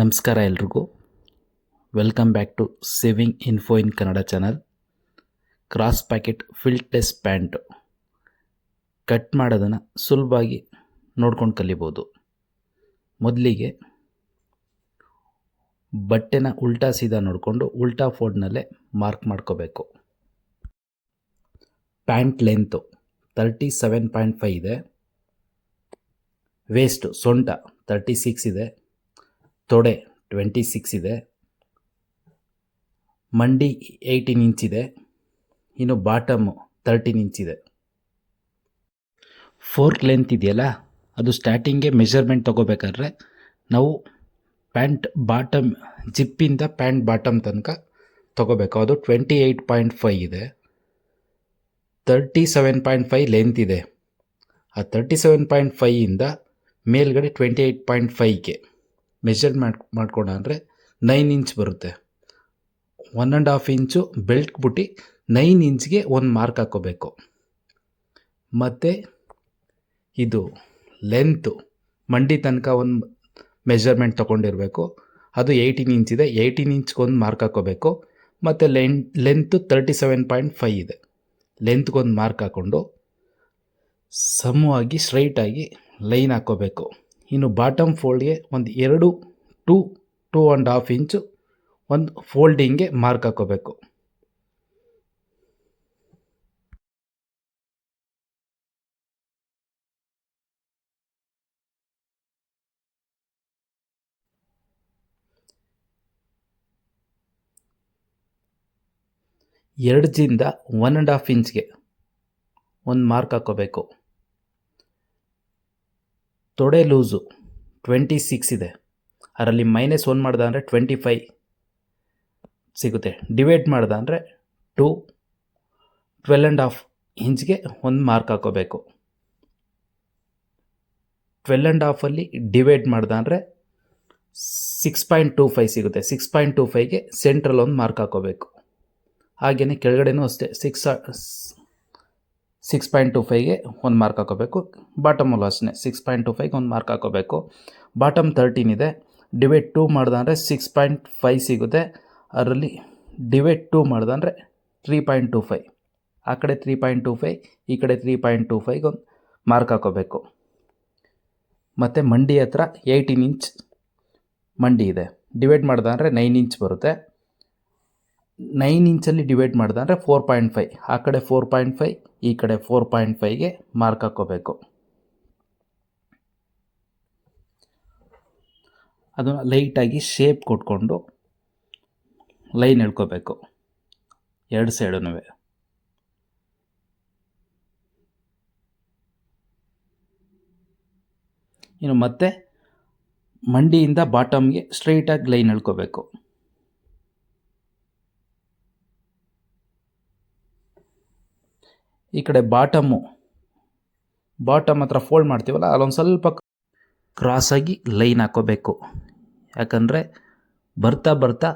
ನಮಸ್ಕಾರ ಎಲ್ರಿಗೂ. Welcome back to saving info in Kannada channel cross packet ಫಿಲ್ಟೆಸ್ pant cut ಮಾಡೋದನ್ನು ಸುಲಭವಾಗಿ ನೋಡ್ಕೊಂಡು ಕಲಿಬೋದು. ಮೊದಲಿಗೆ ಬಟ್ಟೆನ ಉಲ್ಟಾ ಸೀದಾ ನೋಡಿಕೊಂಡು ಉಲ್ಟಾ ಫೋಲ್ಡ್ನಲ್ಲೇ ಮಾರ್ಕ್ ಮಾಡ್ಕೋಬೇಕು. Pant length thirty seven point five ಇದೆ. ವೇಸ್ಟು ಸೊಂಟ ತರ್ಟಿ ಸಿಕ್ಸ್ ಇದೆ. ತೊಡೆ ಟ್ವೆಂಟಿ ಸಿಕ್ಸ್ ಇದೆ. ಮಂಡಿ ಏಯ್ಟೀನ್ ಇಂಚ್ ಇದೆ. ಇನ್ನು ಬಾಟಮು ತರ್ಟೀನ್ ಇಂಚ್ ಇದೆ. ಫೋರ್ಕ್ ಲೆಂತ್ ಇದೆಯಲ್ಲ, ಅದು ಸ್ಟಾರ್ಟಿಂಗೇ ಮೆಷರ್ಮೆಂಟ್ ತೊಗೋಬೇಕಾದ್ರೆ ನಾವು ಪ್ಯಾಂಟ್ ಬಾಟಮ್ ಜಿಪ್ಪಿಂದ ಪ್ಯಾಂಟ್ ಬಾಟಮ್ ತನಕ ತೊಗೋಬೇಕು. ಅದು ಟ್ವೆಂಟಿ ಏಯ್ಟ್ ಪಾಯಿಂಟ್ ಫೈವ್ ಇದೆ. Thirty seven point five length ಇದೆ. ಆ ತರ್ಟಿ ಸೆವೆನ್ ಪಾಯಿಂಟ್ ಫೈಯಿಂದ ಮೇಲ್ಗಡೆ ಟ್ವೆಂಟಿ ಏಯ್ಟ್ ಪಾಯಿಂಟ್ ಫೈವ್ಗೆ ಮೆಷರ್ ಮಾಡಿ ಮಾಡ್ಕೊಂಡ್ರೆ ನೈನ್ ಇಂಚ್ ಬರುತ್ತೆ. One and half inch belt ಬಿಟ್ಟು ನೈನ್ ಇಂಚ್ಗೆ ಒಂದು ಮಾರ್ಕ್ ಹಾಕ್ಕೋಬೇಕು ಮತ್ತು ಇದು ಲೆಂತು ಮಂಡಿ ತನಕ ಒಂದು ಮೆಷರ್ಮೆಂಟ್ ತೊಗೊಂಡಿರಬೇಕು. ಅದು ಏಯ್ಟೀನ್ ಇಂಚ್ ಇದೆ ಏಯ್ಟೀನ್ ಇಂಚ್ಗೊಂದು ಮಾರ್ಕ್ ಹಾಕ್ಕೋಬೇಕು ಮತ್ತು len length thirty seven point five ಇದೆ. ಲೆಂತ್ಗೊಂದು ಮಾರ್ಕ್ ಹಾಕ್ಕೊಂಡು ಸಮವಾಗಿ ಸ್ಟ್ರೈಟಾಗಿ ಲೈನ್ ಹಾಕ್ಕೋಬೇಕು ಇನ್ನು ಬಾಟಮ್ ಫೋಲ್ಡ್ಗೆ ಒಂದು ಎರಡು two two and half inch ಒಂದು ಫೋಲ್ಡಿಂಗ್ಗೆ ಮಾರ್ಕ್ ಹಾಕೋಬೇಕು. ಎರಡು ಜಿಂದ ಒನ್ ಆ್ಯಂಡ್ ಹಾಫ್ ಇಂಚ್ಗೆ ಒಂದು ಮಾರ್ಕ್ ಹಾಕ್ಕೋಬೇಕು ತೊಡೆ ಲೂಸು ಟ್ವೆಂಟಿ ಸಿಕ್ಸ್ ಇದೆ. ಅದರಲ್ಲಿ ಮೈನಸ್ ಒನ್ ಮಾಡ್ದ ಅಂದರೆ ಟ್ವೆಂಟಿ ಫೈ ಸಿಗುತ್ತೆ. ಡಿವೈಡ್ ಮಾಡ್ದ ಅಂದರೆ ಟು ಟ್ವೆಲ್ ಆ್ಯಂಡ್ ಹಾಫ್ ಇಂಚ್ಗೆ ಒಂದು ಮಾರ್ಕ್ ಹಾಕೋಬೇಕು. ಟ್ವೆಲ್ ಆ್ಯಂಡ್ ಹಾಫಲ್ಲಿ ಡಿವೈಡ್ ಮಾಡ್ದ ಅಂದರೆ ಸಿಕ್ಸ್ ಪಾಯಿಂಟ್ ಟೂ ಫೈ ಸಿಗುತ್ತೆ. ಸಿಕ್ಸ್ ಪಾಯಿಂಟ್ ಟೂ ಫೈಗೆ ಸೆಂಟ್ರಲ್ ಒಂದು ಮಾರ್ಕ್ ಹಾಕೋಬೇಕು. ಹಾಗೆಯೇ ಕೆಳಗಡೆನೂ ಅಷ್ಟೇ ಸಿಕ್ಸ್ ಸಿಕ್ಸ್ ಪಾಯಿಂಟ್ ಟು ಫೈವ್ಗೆ ಒಂದು ಮಾರ್ಕ್ ಹಾಕೋಬೇಕು. ಬಾಟಮ್ ಅಷ್ಟೇ ಸಿಕ್ಸ್ ಪಾಯಿಂಟ್ ಟು ಫೈವ್ಗೆ ಒಂದು ಮಾರ್ಕ್ ಹಾಕೋಬೇಕು. ಬಾಟಮ್ ತರ್ಟೀನ್ ಇದೆ. ಡಿವೈಡ್ ಟೂ ಮಾಡ್ದಂದರೆ ಸಿಕ್ಸ್ ಪಾಯಿಂಟ್ ಫೈವ್ ಸಿಗುತ್ತೆ. ಅದರಲ್ಲಿ ಡಿವೈಡ್ ಟೂ ಮಾಡ್ದಂದರೆ ತ್ರೀ ಪಾಯಿಂಟ್ ಟು ಫೈವ್ ಆ ಕಡೆ ತ್ರೀ ಪಾಯಿಂಟ್ ಟು ಫೈವ್ ಈ ಕಡೆ ತ್ರೀ ಪಾಯಿಂಟ್ ಟು ಫೈವ್ಗೆ ಒಂದು ಮಾರ್ಕ್ ಹಾಕೋಬೇಕು. ಮತ್ತು ಮಂಡಿ ಹತ್ರ ಏಯ್ಟೀನ್ ಇಂಚ್ ಮಂಡಿ ಇದೆ. ಡಿವೈಡ್ ಮಾಡ್ದಂದರೆ ನೈನ್ ಇಂಚ್ ಬರುತ್ತೆ. ನೈನ್ ಇಂಚಲ್ಲಿ ಡಿವೈಡ್ ಮಾಡ್ದೆ ಅಂದರೆ ಫೋರ್ ಪಾಯಿಂಟ್ ಫೈವ್ ಆ ಕಡೆ ಫೋರ್ ಪಾಯಿಂಟ್ ಫೈವ್ ಈ ಕಡೆ ಫೋರ್ ಪಾಯಿಂಟ್ ಫೈವ್ಗೆ ಮಾರ್ಕ್ ಹಾಕ್ಕೋಬೇಕು. ಅದನ್ನು ಲೈಟಾಗಿ ಶೇಪ್ ಕೊಟ್ಕೊಂಡು ಲೈನ್ ಎಳ್ಕೋಬೇಕು. ಎರಡು ಸೈಡೂ ಇನ್ನು ಮತ್ತೆ ಮಂಡಿಯಿಂದ ಬಾಟಮ್ಗೆ ಸ್ಟ್ರೈಟಾಗಿ ಲೈನ್ ಎಳ್ಕೋಬೇಕು. ಈ ಕಡೆ ಬಾಟಮ್ಮು ಬಾಟಮ್ ಹತ್ರ ಫೋಲ್ಡ್ ಮಾಡ್ತೀವಲ್ಲ, ಅಲ್ಲೊಂದು ಸ್ವಲ್ಪ ಕ್ರಾಸಾಗಿ ಲೈನ್ ಹಾಕೋಬೇಕು. ಯಾಕಂದರೆ ಬರ್ತಾ ಬರ್ತಾ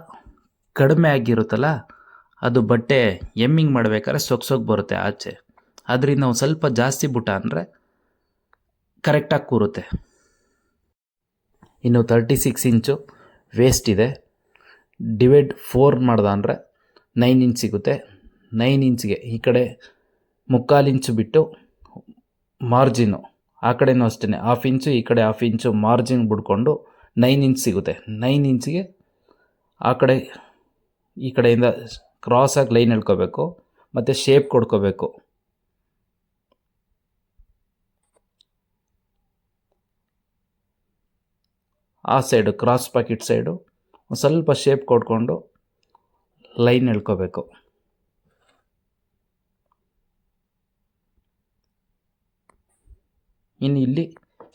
ಕಡಿಮೆ ಆಗಿರುತ್ತಲ್ಲ, ಅದು ಬಟ್ಟೆ ಎಮ್ಮಿಂಗ್ ಮಾಡಬೇಕಾದ್ರೆ ಸೊಗ್ಸೋಗಿ ಬರುತ್ತೆ ಆಚೆ. ಅದರಿಂದ ಒಂದು ಸ್ವಲ್ಪ ಜಾಸ್ತಿ ಬುಟ್ಟ ಅಂದರೆ ಕರೆಕ್ಟಾಗಿ ಕೂರುತ್ತೆ. ಇನ್ನು ತರ್ಟಿ ಸಿಕ್ಸ್ ಇಂಚು ವೇಸ್ಟ್ ಇದೆ. ಡಿವೈಡ್ ಫೋರ್ ಮಾಡ್ದ ಅಂದರೆ ನೈನ್ ಇಂಚ್ ಸಿಗುತ್ತೆ. ನೈನ್ ಇಂಚ್ಗೆ ಈ ಕಡೆ ಮುಕ್ಕಾಲು ಇಂಚು ಬಿಟ್ಟು ಮಾರ್ಜಿನು. ಆ ಕಡೆಯೂ ಅಷ್ಟೇ ಹಾಫ್ ಇಂಚು ಈ ಕಡೆ ಹಾಫ್ ಇಂಚು ಮಾರ್ಜಿನ್ ಬಿಡ್ಕೊಂಡು ನೈನ್ ಇಂಚ್ ಸಿಗುತ್ತೆ. ನೈನ್ ಇಂಚಿಗೆ ಆ ಕಡೆ, ಈ ಕಡೆಯಿಂದ ಕ್ರಾಸಾಗಿ ಲೈನ್ ಎಳ್ಕೋಬೇಕು. ಮತ್ತು ಶೇಪ್ ಕೊಡ್ಕೋಬೇಕು. ಆ ಸೈಡು ಕ್ರಾಸ್ ಪ್ಯಾಕೆಟ್ ಸೈಡು ಸ್ವಲ್ಪ ಶೇಪ್ ಕೊಡ್ಕೊಂಡು ಲೈನ್ ಎಳ್ಕೋಬೇಕು. ಇನ್ನು ಇಲ್ಲಿ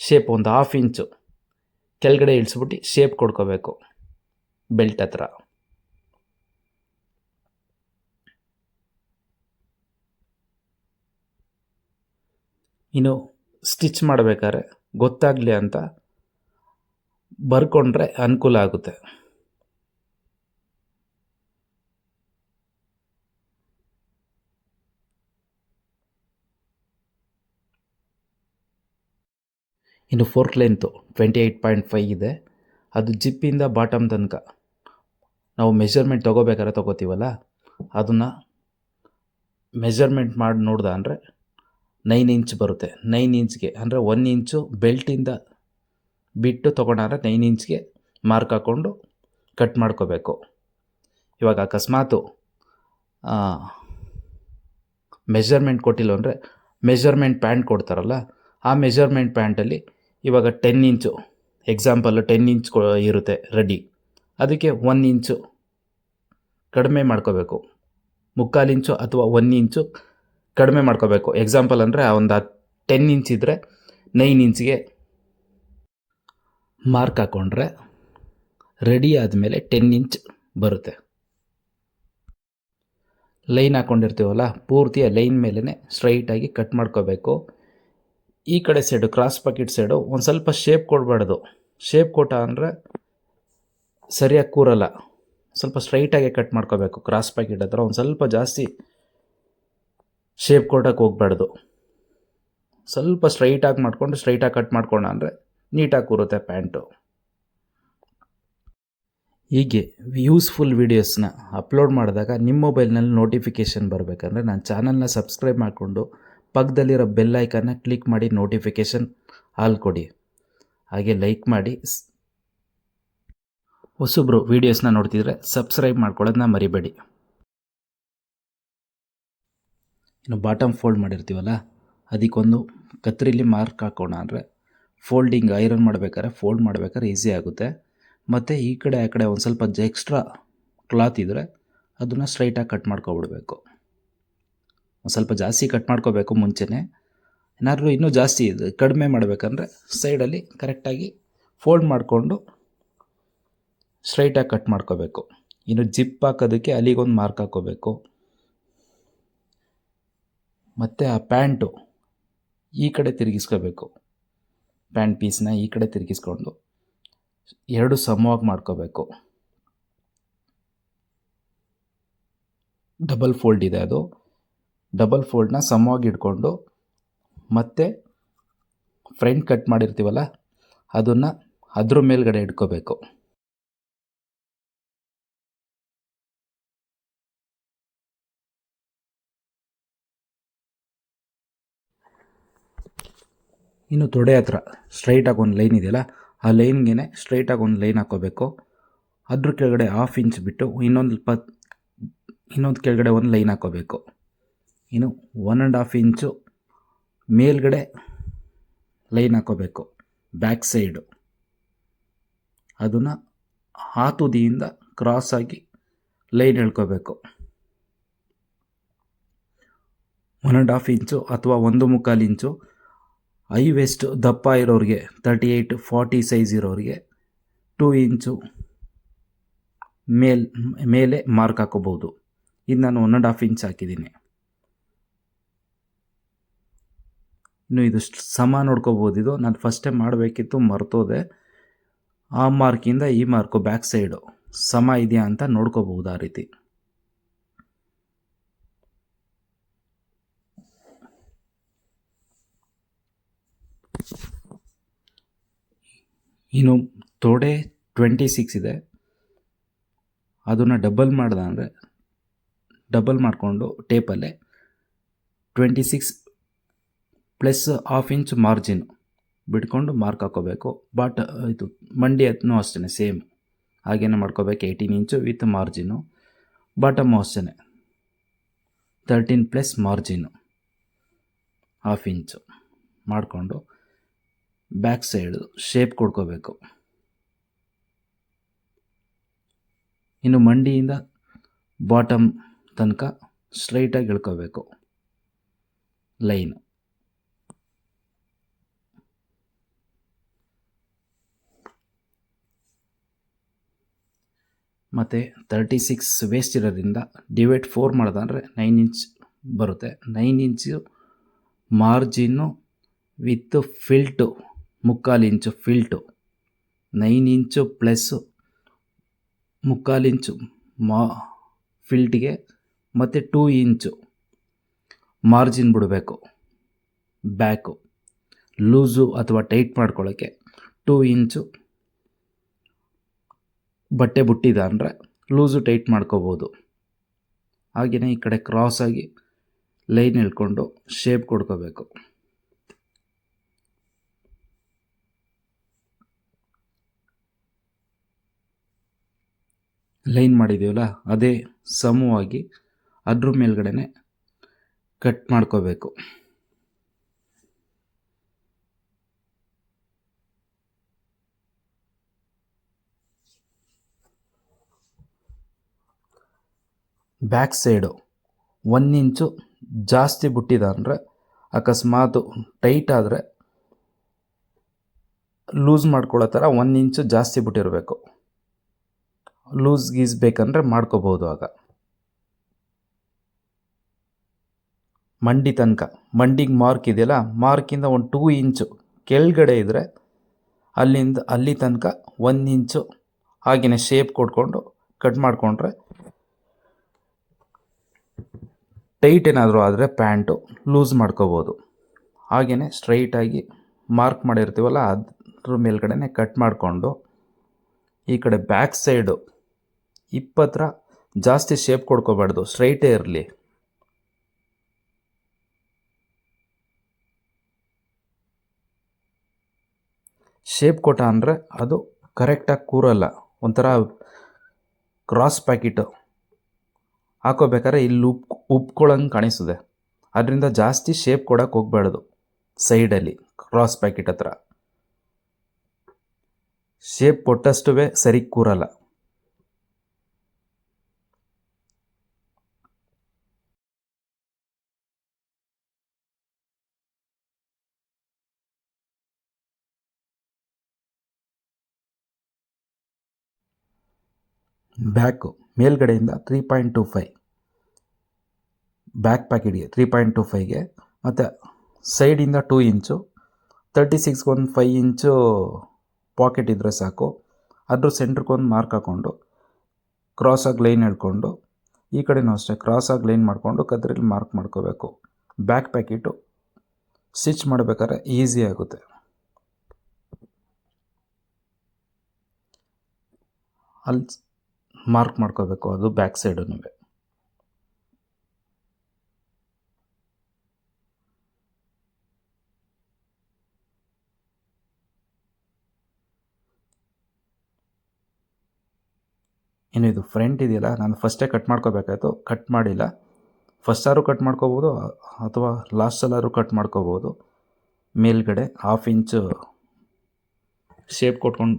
ಶೇಪ್ ಒಂದು ಹಾಫ್ ಇಂಚು ಕೆಳಗಡೆ ಇಳಿಸ್ಬಿಟ್ಟು ಶೇಪ್ ಕೊಡ್ಕೋಬೇಕು ಬೆಲ್ಟ್ ಹತ್ರ. ಇನ್ನು ಸ್ಟಿಚ್ ಮಾಡಬೇಕಾದ್ರೆ ಗೊತ್ತಾಗಲಿ ಅಂತ ಬರ್ಕೊಂಡ್ರೆ ಅನುಕೂಲ ಆಗುತ್ತೆ. ಇನ್ನು fork length twenty eight point five ಇದೆ. ಅದು ಜಿಪ್ಪಿಂದ ಬಾಟಮ್ ತನಕ. ನಾವು ಮೆಷರ್ಮೆಂಟ್ ತೊಗೋಬೇಕಾದ್ರೆ ತೊಗೋತೀವಲ್ಲ? ಅದನ್ನು ಮೆಷರ್ಮೆಂಟ್ ಮಾಡಿ ನೋಡ್ದ ಅಂದರೆ ನೈನ್ ಇಂಚ್ ಬರುತ್ತೆ. ನೈನ್ ಇಂಚ್ಗೆ ಅಂದರೆ ಒನ್ ಇಂಚು ಬೆಲ್ಟಿಂದ ಬಿಟ್ಟು ತೊಗೊಂಡ್ರೆ ನೈನ್ ಇಂಚ್ಗೆ ಮಾರ್ಕ್ ಹಾಕ್ಕೊಂಡು ಕಟ್ ಮಾಡ್ಕೋಬೇಕು. ಇವಾಗ ಅಕಸ್ಮಾತು ಮೆಷರ್ಮೆಂಟ್ ಕೊಟ್ಟಿಲ್ಲ ಅಂದರೆ ಮೆಷರ್ಮೆಂಟ್ ಪ್ಯಾಂಟ್ ಕೊಡ್ತಾರಲ್ಲ, ಆ ಮೆಷರ್ಮೆಂಟ್ ಪ್ಯಾಂಟಲ್ಲಿ ಇವಾಗ ten inch. Example ten inch ಇರುತ್ತೆ ರೆಡಿ ಅದಕ್ಕೆ ಒನ್ ಇಂಚು ಕಡಿಮೆ ಮಾಡ್ಕೋಬೇಕು. ಮುಕ್ಕಾಲು ಇಂಚು ಅಥವಾ ಒನ್ ಇಂಚು ಕಡಿಮೆ ಮಾಡ್ಕೋಬೇಕು. ಎಕ್ಸಾಂಪಲ್ ಅಂದರೆ ಒಂದು ಟೆನ್ ಇಂಚ್ ಇದ್ದರೆ ನೈನ್ ಇಂಚ್ಗೆ ಮಾರ್ಕ್ ಹಾಕ್ಕೊಂಡ್ರೆ ರೆಡಿ ಆದಮೇಲೆ ಟೆನ್ ಇಂಚ್ ಬರುತ್ತೆ. ಲೈನ್ ಹಾಕ್ಕೊಂಡಿರ್ತೀವಲ್ಲ ಪೂರ್ತಿಯ ಲೈನ್ ಮೇಲೇ ಸ್ಟ್ರೈಟಾಗಿ ಕಟ್ ಮಾಡ್ಕೋಬೇಕು. ಈ ಕಡೆ ಸೈಡು ಕ್ರಾಸ್ ಪಾಕೆಟ್ ಸೈಡು ಒಂದು ಸ್ವಲ್ಪ ಶೇಪ್ ಕೊಡಬಾರ್ದು. ಶೇಪ್ ಕೊಟ್ಟ ಅಂದರೆ ಸರಿಯಾಗಿ ಕೂರಲ್ಲ. ಸ್ವಲ್ಪ ಸ್ಟ್ರೈಟಾಗೆ ಕಟ್ ಮಾಡ್ಕೋಬೇಕು. ಕ್ರಾಸ್ ಪ್ಯಾಕೆಟ್ ಹತ್ರ ಒಂದು ಸ್ವಲ್ಪ ಜಾಸ್ತಿ ಶೇಪ್ ಕೊಟ್ಟಕ್ಕೆ ಹೋಗ್ಬಾರ್ದು. ಸ್ವಲ್ಪ ಸ್ಟ್ರೈಟಾಗಿ ಮಾಡಿಕೊಂಡು ಸ್ಟ್ರೈಟಾಗಿ ಕಟ್ ಮಾಡ್ಕೊಂಡ ಅಂದರೆ ನೀಟಾಗಿ ಕೂರುತ್ತೆ ಪ್ಯಾಂಟು. ಹೀಗೆ ಯೂಸ್ಫುಲ್ ವೀಡಿಯೋಸ್ನ ಅಪ್ಲೋಡ್ ಮಾಡಿದಾಗ ನಿಮ್ಮ ಮೊಬೈಲ್ನಲ್ಲಿ ನೋಟಿಫಿಕೇಷನ್ ಬರಬೇಕಂದ್ರೆ ನಾನು ಚಾನಲ್ನ ಸಬ್ಸ್ಕ್ರೈಬ್ ಮಾಡಿಕೊಂಡು ಪಕ್ಕದಲ್ಲಿರೋ ಬೆಲ್ ಐಕನ್ನ ಕ್ಲಿಕ್ ಮಾಡಿ ನೋಟಿಫಿಕೇಷನ್ ಆಲ್ ಕೊಡಿ. ಹಾಗೆ ಲೈಕ್ ಮಾಡಿ. ಹೊಸಬ್ರು ವೀಡಿಯೋಸ್ನ ನೋಡ್ತಿದ್ರೆ ಸಬ್ಸ್ಕ್ರೈಬ್ ಮಾಡ್ಕೊಳ್ಳೋದನ್ನ ಮರಿಬೇಡಿ. ಇನ್ನು ಬಾಟಮ್ ಫೋಲ್ಡ್ ಮಾಡಿರ್ತೀವಲ್ಲ, ಅದಕ್ಕೊಂದು ಕತ್ರಿಲಿ ಮಾರ್ಕ್ ಹಾಕೋಣ ಅಂದರೆ ಫೋಲ್ಡಿಂಗ್ ಐರನ್ ಮಾಡ್ಬೇಕಾದ್ರೆ ಫೋಲ್ಡ್ ಮಾಡಬೇಕಾದ್ರೆ ಈಸಿ ಆಗುತ್ತೆ. ಮತ್ತು ಈ ಕಡೆ ಆ ಕಡೆ ಒಂದು ಸ್ವಲ್ಪ ಎಕ್ಸ್ಟ್ರಾ ಕ್ಲಾತ್ ಇದ್ದರೆ ಅದನ್ನು ಸ್ಟ್ರೈಟಾಗಿ ಕಟ್ ಮಾಡ್ಕೊಬಿಡ್ಬೇಕು. ಸ್ವಲ್ಪ ಜಾಸ್ತಿ ಕಟ್ ಮಾಡ್ಕೋಬೇಕು ಮುಂಚೆನೇ. ಏನಾದರೂ ಇನ್ನೂ ಜಾಸ್ತಿ ಕಡಿಮೆ ಮಾಡಬೇಕಂದ್ರೆ ಸೈಡಲ್ಲಿ ಕರೆಕ್ಟಾಗಿ ಫೋಲ್ಡ್ ಮಾಡಿಕೊಂಡು ಸ್ಟ್ರೈಟಾಗಿ ಕಟ್ ಮಾಡ್ಕೋಬೇಕು. ಇನ್ನು ಜಿಪ್ ಹಾಕೋದಕ್ಕೆ ಅಲ್ಲಿಗೊಂದು ಮಾರ್ಕ್ ಹಾಕೋಬೇಕು. ಮತ್ತು ಆ ಪ್ಯಾಂಟು ಈ ಕಡೆ ತಿರುಗಿಸ್ಕೋಬೇಕು. ಪ್ಯಾಂಟ್ ಪೀಸ್ನ ಈ ಕಡೆ ತಿರುಗಿಸ್ಕೊಂಡು ಎರಡು ಸಮವಾಗಿ ಮಾಡ್ಕೋಬೇಕು. ಡಬಲ್ ಫೋಲ್ಡ್ ಇದೆ ಅದು. ಡಬಲ್ ಫೋಲ್ಡ್ನ ಸಮವಾಗಿ ಇಟ್ಕೊಂಡು ಮತ್ತೆ ಫ್ರಂಟ್ ಕಟ್ ಮಾಡಿರ್ತೀವಲ್ಲ, ಅದನ್ನು ಅದ್ರ ಮೇಲ್ಗಡೆ ಇಟ್ಕೋಬೇಕು. ಇನ್ನು ತೊಡೆ ಹತ್ರ ಸ್ಟ್ರೈಟಾಗಿ ಒಂದು ಲೈನ್ ಇದೆಯಲ್ಲ, ಆ ಲೈನ್ಗೆ ಸ್ಟ್ರೈಟಾಗಿ ಒಂದು ಲೈನ್ ಹಾಕೋಬೇಕು. ಅದ್ರ ಕೆಳಗಡೆ ಹಾಫ್ ಇಂಚ್ ಬಿಟ್ಟು ಇನ್ನೊಂದು ಪ ಇನ್ನೊಂದು ಕೆಳಗಡೆ ಒಂದು ಲೈನ್ ಹಾಕ್ಕೋಬೇಕು ಇನ್ನು ಒನ್ ಆ್ಯಂಡ್ ಹಾಫ್ ಇಂಚು ಮೇಲ್ಗಡೆ ಲೈನ್ ಹಾಕೋಬೇಕು ಬ್ಯಾಕ್ ಸೈಡು ಅದನ್ನು ಆ ತುದಿಯಿಂದ ಆಗಿ ಲೈನ್ ಎಳ್ಕೋಬೇಕು. ಒನ್ ಆ್ಯಂಡ್ ಹಾಫ್ ಇಂಚು ಅಥವಾ ಒಂದು ಮುಕ್ಕಾಲು ಇಂಚು ಐ ವೆಸ್ಟ್ ದಪ್ಪ ಇರೋರಿಗೆ ತರ್ಟಿ ಏಯ್ಟ್ ಫಾರ್ಟಿ ಸೈಜ್ ಇರೋರಿಗೆ ಟೂ ಇಂಚು ಮೇಲ್, ಮೇಲೆ ಮಾರ್ಕ್ ಹಾಕೋಬೋದು ಇದು ನಾನು ಒನ್ ಆ್ಯಂಡ್ ಹಾಫ್ ಇಂಚ್ ಹಾಕಿದ್ದೀನಿ. ಇನ್ನು ಇದು ಸಮ ನೋಡ್ಕೋಬೋದು ಇದು ನಾನು ಫಸ್ಟ್ ಟೈಮ್ ಮಾಡಬೇಕಿತ್ತು, ಮರ್ತೋದೆ. ಆ ಮಾರ್ಕಿಂದ ಈ ಮಾರ್ಕು ಬ್ಯಾಕ್ ಸೈಡು ಸಮ ಇದೆಯಾ ಅಂತ ನೋಡ್ಕೋಬಹುದು ಆ ರೀತಿ. ಇನ್ನು ತೋಡೆ ಟ್ವೆಂಟಿ ಸಿಕ್ಸ್ ಇದೆ. ಅದನ್ನು ಡಬಲ್ ಮಾಡ್ದೆ ಅಂದರೆ ಡಬಲ್ ಮಾಡಿಕೊಂಡು ಟೇಪಲ್ಲೇ twenty six plus half inch margin ಬಿಟ್ಕೊಂಡು ಮಾರ್ಕ್ ಹಾಕೋಬೇಕು. ಬಟ್ ಇದು ಮಂಡಿ ಹತ್ತನೂ ಅಷ್ಟೇ ಸೇಮ್ ಹಾಗೇನೆ ಮಾಡ್ಕೋಬೇಕು eighteen inch with margin bottom ಅಷ್ಟೇ thirteen plus margin half inch ಮಾಡಿಕೊಂಡು ಬ್ಯಾಕ್ ಸೈಡು ಶೇಪ್ ಕೊಡ್ಕೋಬೇಕು. ಇನ್ನು ಮಂಡಿಯಿಂದ ಬಾಟಮ್ ತನಕ ಸ್ಟ್ರೈಟಾಗಿ ಇಳ್ಕೋಬೇಕು. ಲೈನ್ ಮತ್ತು ತರ್ಟಿ ಸಿಕ್ಸ್ ವೇಸ್ಟ್ ಇರೋದ್ರಿಂದ ಡಿವೈಡ್ ಫೋರ್ ಮಾಡಿದ್ರೆ ನೈನ್ ಇಂಚ್ ಬರುತ್ತೆ. ನೈನ್ ಇಂಚು ಮಾರ್ಜಿನ್ನು ವಿತ್ ಫಿಲ್ಟು ಮುಕ್ಕಾಲು ಇಂಚು ಫಿಲ್ಟು ನೈನ್ ಇಂಚು ಪ್ಲಸ್ಸು ಮುಕ್ಕಾಲು ಇಂಚು ಮಾ ಫಿಲ್ಟಿಗೆ ಮತ್ತು ಟೂ ಇಂಚು ಮಾರ್ಜಿನ್ ಬಿಡಬೇಕು. ಬ್ಯಾಕು ಲೂಸು ಅಥವಾ ಟೈಟ್ ಮಾಡ್ಕೊಳ್ಳೋಕ್ಕೆ ಟೂ ಇಂಚು ಬಟ್ಟೆ ಬುಟ್ಟಿದ ಅಂದರೆ ಲೂಸು ಟೈಟ್ ಮಾಡ್ಕೋಬೋದು. ಹಾಗೆಯೇ ಈ ಕಡೆ ಕ್ರಾಸಾಗಿ ಲೈನ್ ಎಳ್ಕೊಂಡು ಶೇಪ್ ಕೊಡ್ಕೋಬೇಕು. ಲೈನ್ ಮಾಡಿದ್ದೀವಲ್ಲ ಅದೇ ಸಮವಾಗಿ ಅದ್ರ ಮೇಲ್ಗಡೆ ಕಟ್ ಮಾಡ್ಕೋಬೇಕು. ಬ್ಯಾಕ್ ಸೈಡು ಒನ್ ಇಂಚು ಜಾಸ್ತಿ ಬಿಟ್ಟಿದೆ ಅಂದರೆ ಅಕಸ್ಮಾತ್ ಟೈಟ್ ಆದರೆ ಲೂಸ್ ಮಾಡ್ಕೊಳ್ಳೋ ಥರ ಒನ್ ಇಂಚು ಜಾಸ್ತಿ ಬಿಟ್ಟಿರಬೇಕು. ಲೂಸ್ ಗೀಸ್ ಬೇಕಂದರೆ ಮಾಡ್ಕೋಬೋದು ಆಗ. ಮಂಡಿ ತನಕ. ಮಂಡಿಗೆ ಮಾರ್ಕ್ ಇದೆಯಲ್ಲ, ಮಾರ್ಕಿಂದ ಒಂದು ಟೂ ಇಂಚು ಕೆಳಗಡೆ ಇದ್ದರೆ ಅಲ್ಲಿಂದ ಅಲ್ಲಿ ತನಕ ಒಂದು ಇಂಚು ಹಾಗೆಯೇ ಶೇಪ್ ಕೊಟ್ಕೊಂಡು ಕಟ್ ಮಾಡಿಕೊಂಡ್ರೆ ಟೈಟ್ ಏನಾದರೂ ಆದರೆ ಪ್ಯಾಂಟು ಲೂಸ್ ಮಾಡ್ಕೋಬೋದು. ಹಾಗೆಯೇ ಸ್ಟ್ರೈಟಾಗಿ ಮಾರ್ಕ್ ಮಾಡಿರ್ತೀವಲ್ಲ ಅದ್ರ ಮೇಲ್ಗಡೆನೆ ಕಟ್ ಮಾಡಿಕೊಂಡು ಈ ಕಡೆ ಬ್ಯಾಕ್ ಸೈಡು ಇಪ್ಪತ್ತರ ಜಾಸ್ತಿ ಶೇಪ್ ಕೊಡ್ಕೋಬಾರ್ದು, ಸ್ಟ್ರೈಟೇ ಇರಲಿ. ಶೇಪ್ ಕೊಟ್ಟ ಅಂದರೆ ಅದು ಕರೆಕ್ಟಾಗಿ ಕೂರಲ್ಲ, ಒಂಥರ ಕ್ರಾಸ್ ಪ್ಯಾಕೆಟು ಹಾಕೋಬೇಕಾದ್ರೆ ಇಲ್ಲಿ ಉಪ್ ಉಪ್ಕೊಳ್ಳಂಗೆ ಕಾಣಿಸ್ತದೆ ಅದರಿಂದ ಜಾಸ್ತಿ ಶೇಪ್ ಕೊಡೋಕೆ ಹೋಗ್ಬಾರ್ದು ಸೈಡಲ್ಲಿ ಕ್ರಾಸ್ ಪ್ಯಾಕೆಟ್ ಹತ್ರ. ಶೇಪ್ ಕೊಟ್ಟಷ್ಟು ಸರಿ ಕೂರಲ್ಲ. ಬ್ಯಾಕು ಮೇಲ್ಗಡೆಯಿಂದ three point two five back ಪ್ಯಾಕೆಟ್ಗೆ three point two ಫೈಗೆ ಮತ್ತು ಸೈಡಿಂದ ಟೂ ಇಂಚು ತರ್ಟಿ ಸಿಕ್ಸ್ಗೆ ಒಂದು ಫೈ ಇಂಚು ಪಾಕೆಟ್ ಇದ್ದರೆ ಸಾಕು. ಅದ್ರ ಸೆಂಟ್ರಿಗೊಂದು ಮಾರ್ಕ್ ಹಾಕ್ಕೊಂಡು ಕ್ರಾಸಾಗಿ ಲೈನ್ ಹಿಡ್ಕೊಂಡು ಈ ಕಡೆನೂ ಅಷ್ಟೇ ಕ್ರಾಸಾಗಿ ಲೈನ್ ಮಾಡಿಕೊಂಡು ಕದ್ರಲ್ಲಿ ಮಾರ್ಕ್ ಮಾಡ್ಕೋಬೇಕು. ಬ್ಯಾಕ್ ಪ್ಯಾಕೆಟು ಸ್ಟಿಚ್ ಮಾಡಬೇಕಾದ್ರೆ ಈಸಿ ಆಗುತ್ತೆ. ಅಲ್ಲಿ ಮಾರ್ಕ್ ಮಾಡ್ಕೋಬೇಕು ಅದು ಬ್ಯಾಕ್ ಸೈಡು ಇನ್ನು ಇದು ಫ್ರಂಟ್ ಇದೆಯಲ್ಲ, ನಾನು ಫಸ್ಟೇ ಕಟ್ ಮಾಡ್ಕೋಬೇಕಾಯ್ತು. ಕಟ್ ಮಾಡಿಲ್ಲ. ಫಸ್ಟ್ ಸಾರು ಕಟ್ ಮಾಡ್ಕೋಬೋದು, ಅಥವಾ ಲಾಸ್ಟಲ್ಲಾದ್ರೂ ಕಟ್ ಮಾಡ್ಕೋಬೋದು. ಮೇಲ್ಗಡೆ ಹಾಫ್ ಇಂಚು ಶೇಪ್ ಕೊಟ್ಕೊಂಡು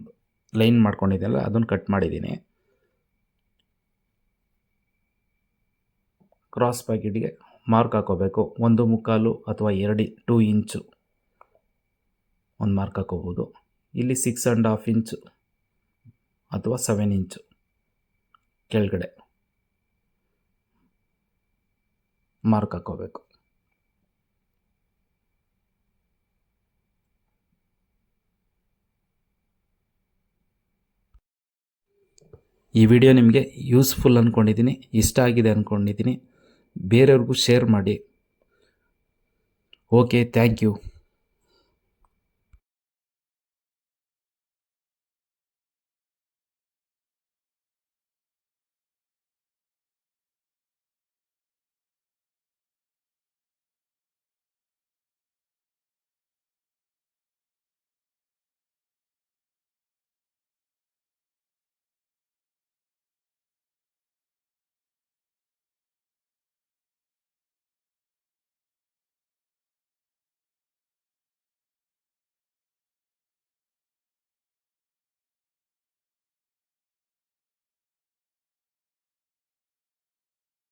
ಲೈನ್ ಮಾಡ್ಕೊಂಡಿದ್ದೆಲ್ಲ ಅದನ್ನು ಕಟ್ ಮಾಡಿದ್ದೀನಿ. ಕ್ರಾಸ್ ಪ್ಯಾಕೆಟ್ಗೆ ಮಾರ್ಕ್ ಹಾಕೋಬೇಕು. ಒಂದು ಮುಕ್ಕಾಲು ಅಥವಾ ಎರಡು, ಟೂ ಇಂಚು ಒಂದು ಮಾರ್ಕ್ ಹಾಕೋಬೋದು. ಇಲ್ಲಿ ಸಿಕ್ಸ್ ಆ್ಯಂಡ್ ಹಾಫ್ ಇಂಚು ಅಥವಾ ಸೆವೆನ್ ಇಂಚು ಕೆಳಗಡೆ ಮಾರ್ಕ್ ಹಾಕೋಬೇಕು. ಈ ವಿಡಿಯೋ ನಿಮಗೆ ಯೂಸ್ಫುಲ್ ಅಂದ್ಕೊಂಡಿದ್ದೀನಿ ಇಷ್ಟ ಆಗಿದೆ ಅಂದ್ಕೊಂಡಿದ್ದೀನಿ ಬೇರೆಯವ್ರಿಗೂ ಶೇರ್ ಮಾಡಿ. Okay thank you